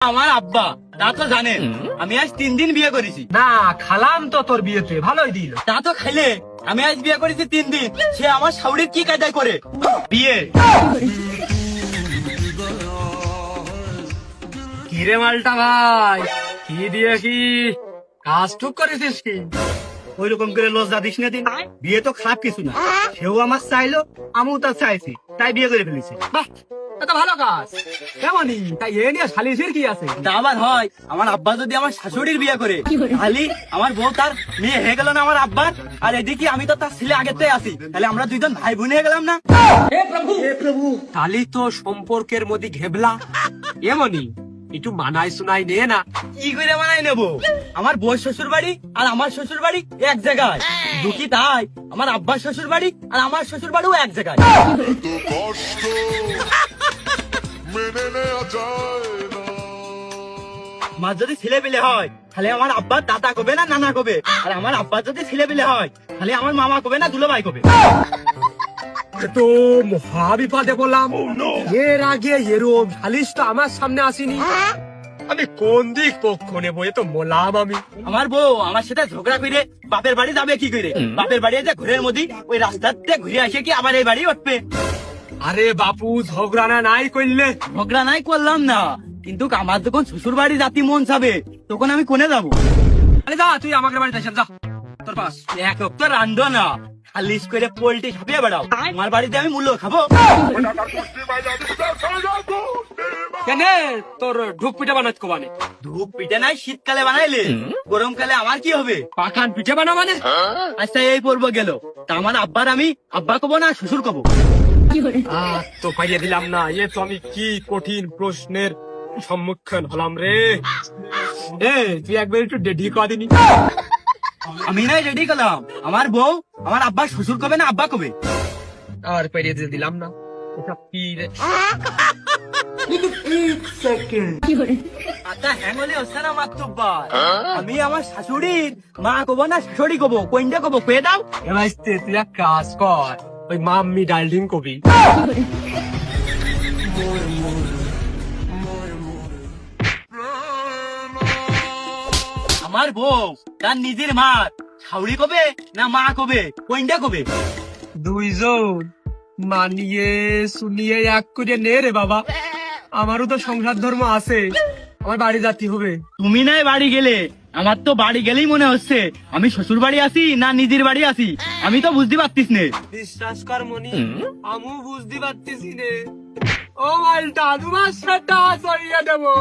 আমার আব্বা তা তো জানেন আমি আজ তিন দিন বিয়ে করেছি। না খালাম তো তোর বিয়েতে ভালোই দিল। তা তো খাইলে আমি আজ বিয়ে করেছি তিন দিন সে আমার শাউরির কি কায়দায় করে? বিয়ে। কিরে মালটা ভাই কি দিয়ে কি কাজ টুক করেছিস কি? ওই রকম করে লজ্জা দিস না দিন। বিয়ে তো খারাপ কিছু না। সেও আমার চাইলো আমিও তার চাইছি তাই বিয়ে করে ফেলেছে। বাহ এটা ভালো কাজ। কেমনই? তাই এ নিয়ে সালিসের কি আছে? তা আবার হয় আমার আব্বা যদি আমার শাশুড়ির বিয়ে করে তাহলে আমার বউ তার মেয়ে হয়ে গেল না আমার আব্বার? আর এদিকে আমি তো তার ছেলে আগের আছি তাহলে আমরা দুইজন ভাই বোন হয়ে গেলাম না? তাহলে তো সম্পর্কের মধ্যে ঘেবলা। এমনই একটু মানায় শোনাই নে না। কি করে বানাই নেব? আমার বউ শ্বশুর বাড়ি আর আমার শ্বশুর বাড়ি এক জায়গায়। দুঃখী তাই আমার আব্বার শ্বশুর বাড়ি আর আমার শ্বশুর বাড়িও এক জায়গায়। আমার যদি ছেলে পেলে হয় তাহলে আমার আব্বার দাদা কবে না নানা কবে? আর আমার আব্বার যদি ছেলে পেলে হয় তাহলে আমার মামা কবে না দুলো ভাই কবে? তো মহা বিপদে বললাম এর আগে এরম সালিশ তো আমার সামনে আসেনি। আমি কোন দিক পক্ষ নেব এ তো মোলাম আমি। আমার বউ আমার সাথে ঝগড়া করে বাপের বাড়ি যাবে কি করে বাপের বাড়ি যে ঘুরের মধ্যে ওই রাস্তাতে ঘুরে আসে কি আমার এই বাড়ি উঠবে? আরে বাপু ঝগড়া না নাই করলে? ঝগড়া নাই করলাম না। কিন্তু আমার যখন শ্বশুর বাড়ি জাতি মন যাবে তখন আমি কোনে যাব? আরে যা তুই আমাকে বাড়িতে আসেন যা। তোর পাস এক তো রান্ধো না। খালিশ করে পোল্ট্রি ছাপিয়ে বেড়াও। আমার বাড়িতে আমি মূল্য খাব। কেন? তোর ঢুক পিঠা বানাত কোবানে ধূপ পিঠে নাই শীতকালে বানাইলে। গরমকালে আমার কি হবে? পাখান পিঠে বানা মানে? আচ্ছা এই পর্ব গেল। তা আমার আব্বার আমি আব্বা কবো না শ্বশুর কবো? তো পাইয়ে দিলাম না। এ তো আমি কি কঠিন প্রশ্নের সম্মুখীন হলাম রে? এ তুই একবার একটু ডেডি করা দিনি। আমি নাই রেডি করলাম আমার বউ আমার আব্বা শ্বশুর কবে না আব্বা কবে? আর পেরিয়ে দিতে দিলাম না। এটা কি রে? আচ্ছা না মাত্রবার আমি আমার শাশুড়ির মা কবো না শাশুড়ি কবো? কোনটা কবো? কয়ে দাও। এবার তুই এক কাজ কর। ওই মাম্মি ডালডিং কবি। আমার বউ তার নিজের মা। শাউরি কবে না মা কবে? কোনটা কবে? দুইজন। মানিয়ে শুনিয়ে এক করে নে রে বাবা। আমারও তো সংসার ধর্ম আছে। আমার বাড়ি যাতে হবে। তুমি নাই বাড়ি গেলে। আমার তো বাড়ি গেলেই মনে হচ্ছে আমি শ্বশুর বাড়ি আসি না নিজের বাড়ি আসি? আমি তো বুঝতে পারতিস নে। বিশ্বাস কর মনি আমি বুঝতে পারতিস নে। ও মালটা তোমার সাথে সরিয়ে দেবো।